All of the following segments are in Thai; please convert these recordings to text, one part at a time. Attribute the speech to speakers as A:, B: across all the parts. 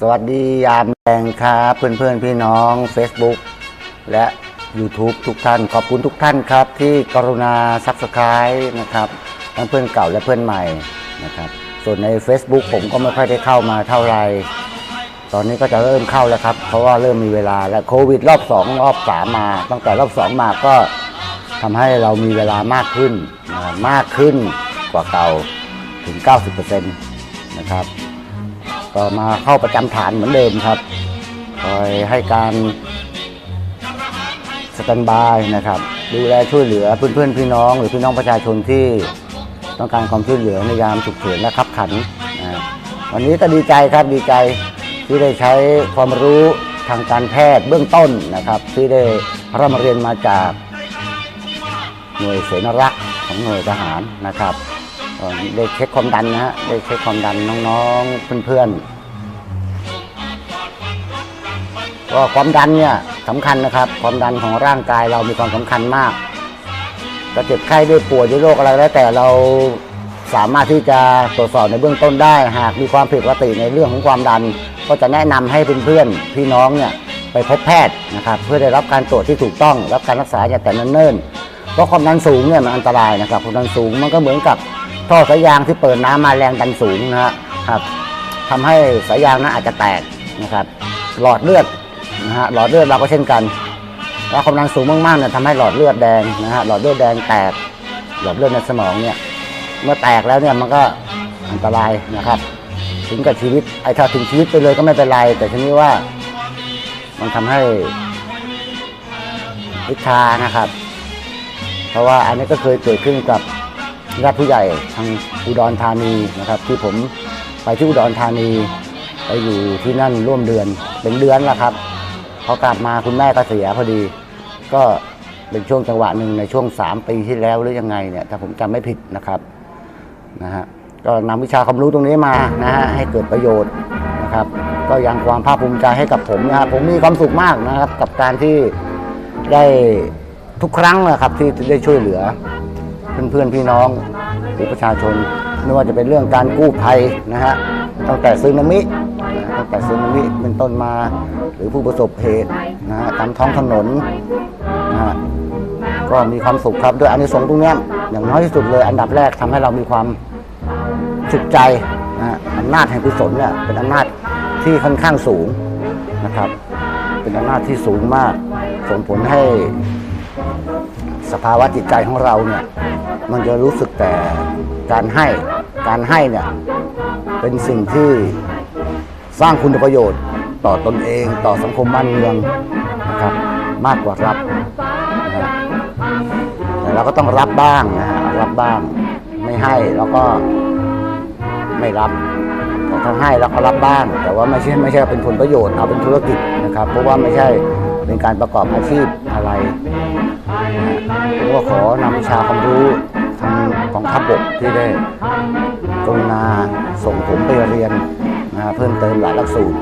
A: สวัสดียามแรงครับ เพื่อนเพื่อนพี่น้อง Facebook และ YouTube ทุกท่าน ขอบคุณทุกท่านครับ ที่กรุณา Subscribe นะครับทั้งเพื่อนเก่าและเพื่อนใหม่นะครับ ส่วนใน Facebook ผมก็ไม่ค่อยได้เข้ามาเท่าไหร่ตอนนี้ก็จะเริ่มเข้าแล้วครับ เพราะว่าเริ่มมีเวลาและโควิดรอบ 2 รอบ3มา ตั้งแต่รอบ 2 มาก็ทำให้เรามีเวลามากขึ้นนะมากขึ้นกว่าเก่าถึง 90%นะครับ ก็มาเข้าประจำฐานเหมือนเดิมครับคอยให้การสแตนบายนะครับ ดูแลช่วยเหลือเพื่อนๆพี่น้อง หรือพี่น้องประชาชนที่ต้องการความช่วยเหลือในยามฉุกเฉินและขับขันนะวันนี้ก็ดีใจครับดีใจที่ได้ใช้ความรู้ทางการแพทย์เบื้องต้นนะครับ ที่ได้ร่ำเรียนมาจากหน่วยเสนารักษ์ของหน่วยทหารนะครับ ได้เช็คความดันนะฮะได้เช็คความดันน้องๆเพื่อนๆก็ความดันเนี่ยสำคัญนะครับ ความดันของร่างกายเรามีความสำคัญมากจะเจ็บไข้ด้วยป่วยด้วยโรคอะไรแล้วแต่เราสามารถที่จะตรวจสอบในเบื้องต้นได้ หากมีความผิดปกติในเรื่องของความดัน ก็จะแนะนำให้เพื่อนๆพี่น้องเนี่ยไปพบแพทย์นะครับเพื่อได้รับการตรวจที่ถูกต้อง รับการรักษาอย่างแต่เนิ่นๆเพราะความดันสูงเนี่ยมันอันตรายนะครับความดันสูงมันก็เหมือนกับ ท่อสายยางที่เปิดน้ำมาแรงดันสูงนะครับทำให้สายยางนั้นอาจจะแตกนะครับ หลอดเลือดนะฮะหลอดเลือดเราก็เช่นกันแล้วความดันสูงมากๆเนี่ยทำให้หลอดเลือดแดงนะฮะหลอดเลือดแดงแตก หลอดเลือดในสมองเนี่ยเมื่อแตกแล้วเนี่ยมันก็อันตรายนะครับ ถึงกับชีวิตไอ้ถ้าถึงชีวิตไปเลยก็ไม่เป็นไร แต่ทีนี้ว่ามันทำให้วิชานะครับ เพราะว่าอันนี้ก็เคยเกิดขึ้นกับ ญาติผู้ใหญ่ทางอุดรธานีนะครับ ที่ผมไปที่อุดรธานีไปอยู่ที่นั่นร่วมเดือนเป็นเดือนแล้วครับพอกลับมาคุณแม่ก็เสียพอดี ก็เป็นช่วงจังหวะหนึ่งในช่วง 3 ปีที่แล้วหรือยังไงเนี่ยถ้าผมจำไม่ผิดนะครับนะฮะก็นำวิชาความรู้ตรงนี้มานะฮะให้เกิดประโยชน์นะครับ ก็ยังความภาคภูมิใจให้กับผมนะครับผมมีความสุขมากนะครับ กับการที่ได้ทุกครั้งนะครับที่ได้ช่วยเหลือ เพื่อนๆพี่น้องหรือประชาชนไม่ว่าจะเป็นเรื่องการกู้ภัยนะฮะตั้งแต่ซึนามิตั้งแต่ซึนามิเป็นต้นมา หรือผู้ประสบเหตุนะฮะตามท้องถนนนะฮะก็มีความสุขครับด้วยอานิสงส์ตรงนี้อย่างน้อยที่สุดเลย อันดับแรกทำให้เรามีความสุขใจนะฮะอำนาจแห่งกุศลเนี่ยเป็นอำนาจที่ค่อนข้างสูงนะครับ เป็นอำนาจที่สูงมาก ส่งผลให้สภาวะจิตใจของเราเนี่ย มันจะรู้สึกแต่การให้การให้เนี่ยเป็นสิ่งที่สร้างคุณประโยชน์ต่อตนเองต่อสังคมบ้านเมืองนะครับมากกว่ารับนะแต่เราก็ต้องรับบ้างนะฮะรับบ้าง ไม่ให้แล้วก็ไม่รับแต่ถ้าให้เราก็รับบ้าง แต่ว่าไม่ใช่ไม่ใช่เป็นผลประโยชน์เอาเป็นธุรกิจนะครับ เพราะว่าไม่ใช่เป็นการประกอบอาชีพอะไรผมก็ขอนำวิชาความรู้ ของทัพบกที่ได้กรุณาส่งผมไปเรียนนะเพิ่มเติมหลายหลักสูตร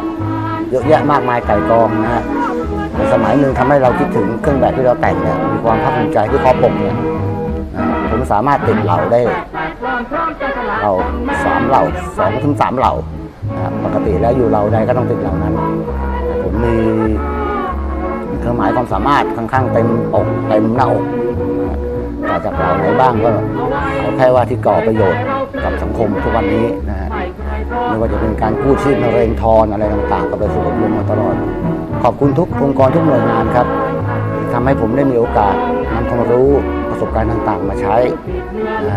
A: เยอะแยะมากมายไก่กองนะฮะในสมัยหนึ่งทำให้เราคิดถึงเครื่องแบบที่เราแต่งเนี่ยมีความภาคภูมิใจที่คอปกเนี่ยผมสามารถติดเหล่าได้เราสามเหล่าสองถึงสามเหล่าปกติแล้วอยู่เหล่าใดก็ต้องติดเหล่านั้น ผมมีเครื่องหมายความสามารถค่อนข้างเต็มอกเต็มหน้าอก นะฮะแต่จากเราไหนบ้างก็เอาแค่ว่าที่ก่อประโยชน์กับสังคมทุกวันนี้นะฮะไม่ว่าจะเป็นการกู้ชีพมะเร็งทอนอะไรต่างๆ ก็ไปสู่อบรมมาตลอด ขอบคุณทุกองค์กรทุกหน่วยงานครับที่ทำให้ผมได้มีโอกาสนำความรู้ประสบการณ์ต่างๆ มาใช้นะ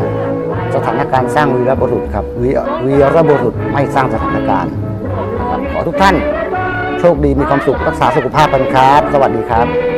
A: สถานการณ์สร้างวีรบุรุษครับวีวีรบุรุษไม่สร้างสถานการณ์ขอทุกท่าน โชคดีมีความสุขรักษาสุขภาพกันครับ สวัสดีครับ